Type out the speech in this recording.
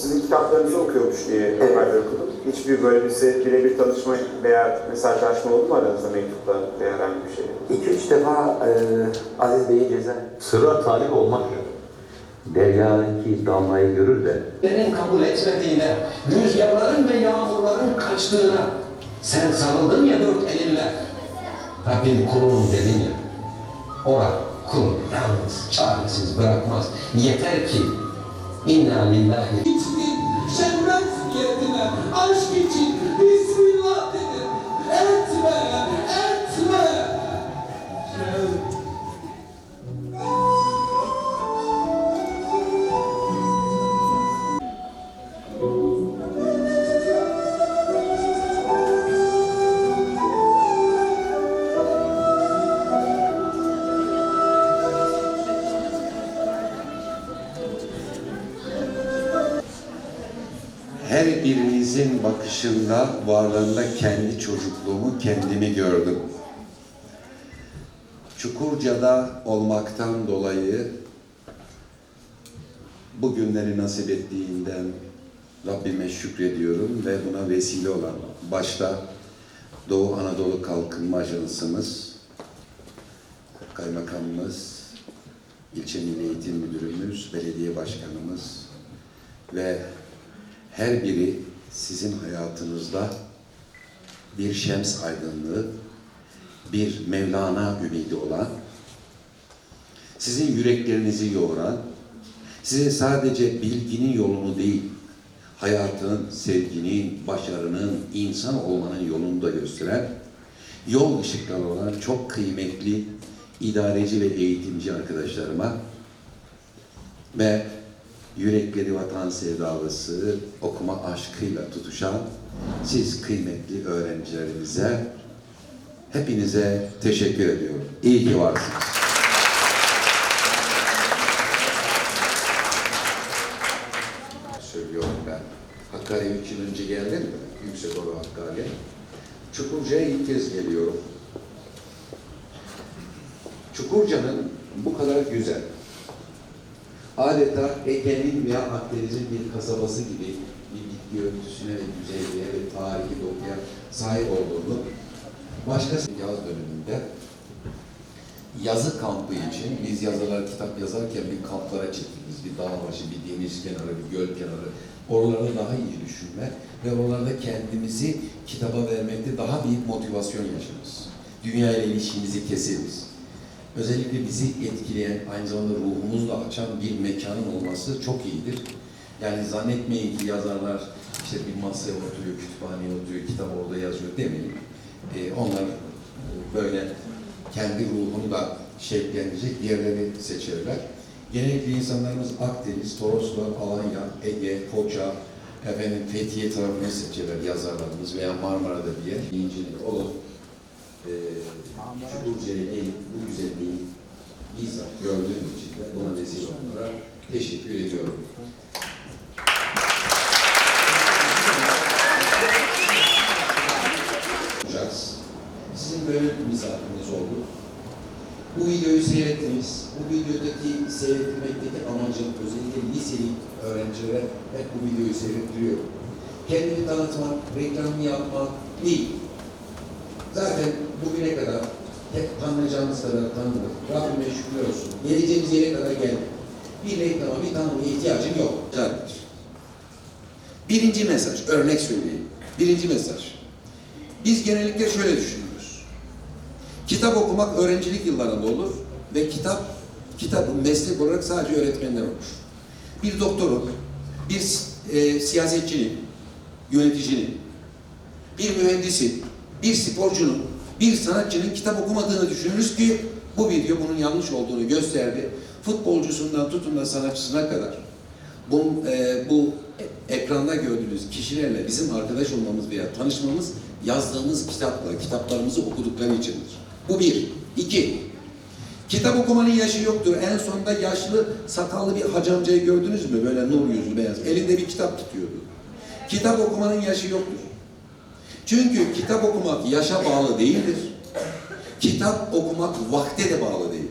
sizin kitaplarınızı okuyormuş diye haberler okudum. Hiçbir böyle bir se- birebir tanışma veya mesajlaşma oldu mu aranızda mektupla veya herhangi bir şey? İki üç defa e, Aziz Bey'in ceza Sıra talip olmak ya. Derya'nınki damlayı görür de Senin kabul etmediğine, rüzgarların ve yağmurların kaçtığına sen sarıldın ya dört elinle. Rabbim kulum dedin ya. Ora kul yalnız, çaresiz bırakmaz. Yeter ki inna lillahi niyetine, aşk için Bismillah Her birinizin bakışında, varlığında kendi çocukluğumu, kendimi gördüm. Çukurca'da olmaktan dolayı bu günleri nasip ettiğinden Rabbime şükrediyorum ve buna vesile olan başta Doğu Anadolu Kalkınma Ajansımız, kaymakamımız, ilçe milli eğitim müdürümüz, belediye başkanımız ve her biri sizin hayatınızda bir şems aydınlığı, bir Mevlana ümidi olan, sizin yüreklerinizi yoğuran, size sadece bilginin yolunu değil, hayatın, sevginin, başarının, insan olmanın yolunu da gösteren, yol ışıkları olan çok kıymetli idareci ve eğitimci arkadaşlarıma ve yürekleri vatan sevdalısı, okuma aşkıyla tutuşan siz kıymetli öğrencilerimize hepinize teşekkür ediyorum. İyi ki varsınız. Söylüyorum ben. Hakkari'ye üç yıl önce geldim? Yüksek Oru Hakkari. Çukurca'ya ilk kez geliyorum. Çukurca'nın bu kadar güzel, adeta Ege'nin veya Akdeniz'in bir kasabası gibi bir bitki örtüsüne ve güzelliğe ve tarihi dokuya sahip olduğunu başka yaz döneminde yazı kampı için biz yazarlar kitap yazarken bir kamplara çıktınız. Bir dağ başı, bir deniz kenarı, bir göl kenarı. Oraları daha iyi düşünme ve oralarda kendimizi kitaba vermekte daha büyük motivasyon yaşarız. Dünya ile ilişkimizi keseriz özellikle bizi etkileyen, aynı zamanda ruhumuzu da açan bir mekanın olması çok iyidir. Yani zannetmeyin ki yazarlar işte bir masaya oturuyor, kütüphaneye oturuyor, kitap orada yazıyor demeyin. Ee, onlar böyle kendi ruhunu da şevklendirecek yerleri seçerler. Genellikle insanlarımız Akdeniz, Toroslar, Alanya, Ege, Foça, efendim Fethiye tarafını seçerler yazarlarımız veya Marmara'da bir yer. İncilik olur e, Çukurca'yı eğip bu güzelliği bizzat gördüğüm için de buna vesile olarak teşekkür ediyorum. Sizin böyle bir misafiriniz oldu. Bu videoyu seyrettiniz. Bu videodaki seyretmekteki amacım özellikle liseli öğrencilere hep bu videoyu seyrettiriyorum. Kendini tanıtmak, reklamını yapmak değil. Zaten bugüne kadar hep tanınacağımız kadar tanındık. Rabbime şükürler olsun. Geleceğimiz yere kadar geldik. Bir reklama, bir tanımaya ihtiyacım yok. Birinci mesaj, örnek söyleyeyim. Birinci mesaj. Biz genellikle şöyle düşünüyoruz. Kitap okumak öğrencilik yıllarında olur ve kitap, kitabın meslek olarak sadece öğretmenler olur. Bir doktorun, bir e, siyasetçinin, yöneticinin, bir mühendisin, bir sporcunun, bir sanatçının kitap okumadığını düşünürüz ki bu video bunun yanlış olduğunu gösterdi. Futbolcusundan tutun da sanatçısına kadar bu, e, bu ekranda gördüğünüz kişilerle bizim arkadaş olmamız veya tanışmamız yazdığımız kitapla, kitaplarımızı okudukları içindir. Bu bir. İki, kitap okumanın yaşı yoktur. En sonunda yaşlı, sakallı bir hacı gördünüz mü? Böyle nur yüzlü, beyaz. Elinde bir kitap tutuyordu. Kitap okumanın yaşı yoktur. Çünkü kitap okumak yaşa bağlı değildir. Kitap okumak vakte de bağlı değil.